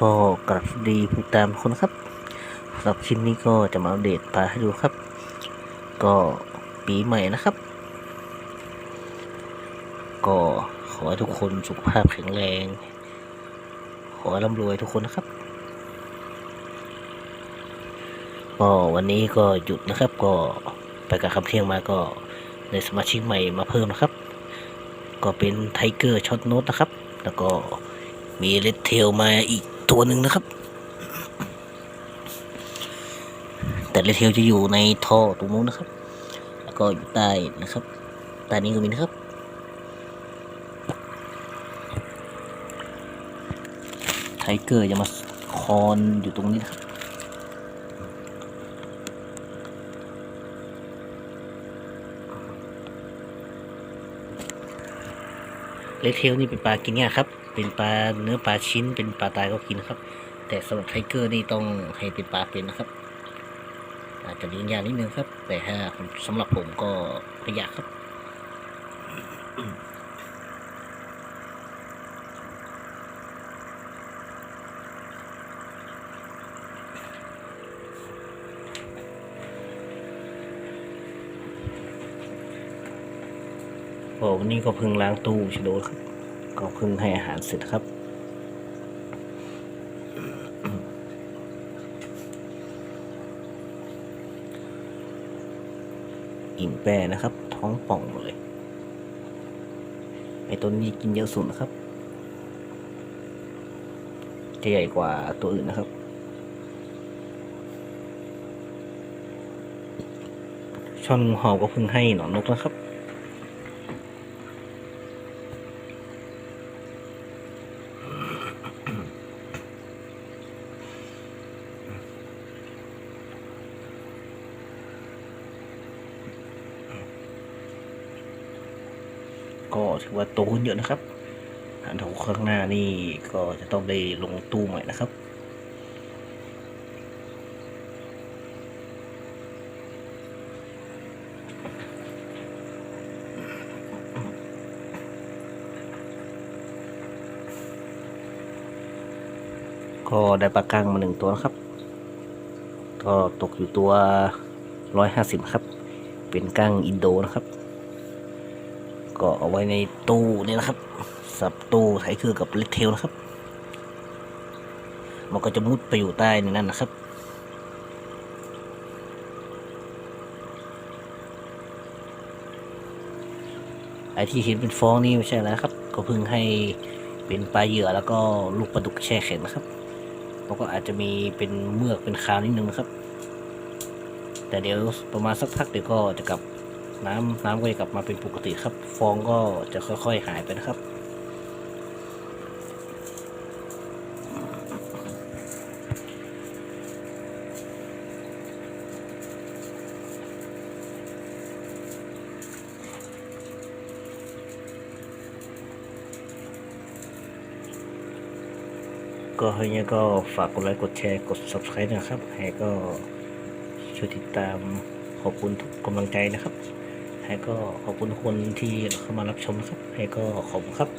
ก็กลับดีผู้ตามคนครับสำหรับคลิปนี้ก็จะมาอัปเดตปลาให้ดูครับ ก็ปีใหม่นะครับ ก็ขอให้ทุกคนสุขภาพแข็งแรง ขอให้ร่ำรวยทุกคนนะครับ ก็วันนี้ก็หยุดนะครับ ก็ไปกับคำเที่ยงมาก็ในสมาชิกใหม่มาเพิ่มนะครับ ก็เป็นไทเกอร์ช็อตโนตนะครับ แล้วก็มีเลดเทลมาอีก ตัวหนึ่งนะครับ แต่เลเทลจะอยู่ในท่อตรงนู้นนะครับ แล้วก็อยู่ใต้นะครับใต้นี้ก็มีนะครับไทเกอร์จะมาคอนอยู่ตรงนี้นะครับ เลเทลนี่เป็นปลากินง่ายครับ เป็นปลาเนื้อปลาชิ้น เป็นปลาตายก็กินนะครับ แต่สำหรับไทเกอร์นี่ต้องให้เป็นปลาเป็นนะครับ อาจจะเลี้ยงยากนิดนึงครับ แต่ถ้าสำหรับผมก็ไม่ยากครับ โอ้วันนี้ก็เพิ่งล้างตู้ชโดครับ ก็เพิ่งให้อาหารเสร็จครับ อิ่มแปรนะครับ ท้องป่องหมดเลย ไอตัวนี้กินเยอะสุดนะครับ จะใหญ่กว่าตัวอื่นนะครับช่อนหอบก็เพิ่งให้หนอนนกนะครับ ก็ถือว่าโตขึ้นเยอะนะครับอันของข้างหน้านี่ก็จะต้องได้ลงตู้ใหม่นะครับก็ได้ปลากังมาหนึ่งตัวนะครับ ก็ตกอยู่ตัวร้อยห้าสิบครับ เป็นกั้งอินโดนะครับ ก็เอาไว้ในตู้นี่นะครับ สับตู้ไถคือกับเลดเทลนะครับ มันก็จะมุดไปอยู่ใต้ในนั้นนะครับไอที่เห็นเป็นฟองนี่ไม่ใช่แล้วครับ ก็เพิ่งให้เป็นปลาเหยื่อแล้วก็ลูกปลาดุกแช่แข็งนะครับแล้วก็อาจจะมีเป็นเมือกเป็นคราวนิดนึงนะครับ แต่เดี๋ยวประมาณสักพักเดี๋ยวก็จะกลับ น้ำน้ำก็จะกลับมาเป็นปกติครับ ฟองก็จะค่อยๆหายไปนะครับก็ให้เนี่ยก็ฝากกดไลค์กดแชร์กด subscribe นะครับ ให้ก็ช่วยติดตามขอบคุณทุกกำลังใจนะครับ ให้ก็ขอบคุณคนที่เข้ามารับชมนะครับ ให้ก็ขอบคุณครับ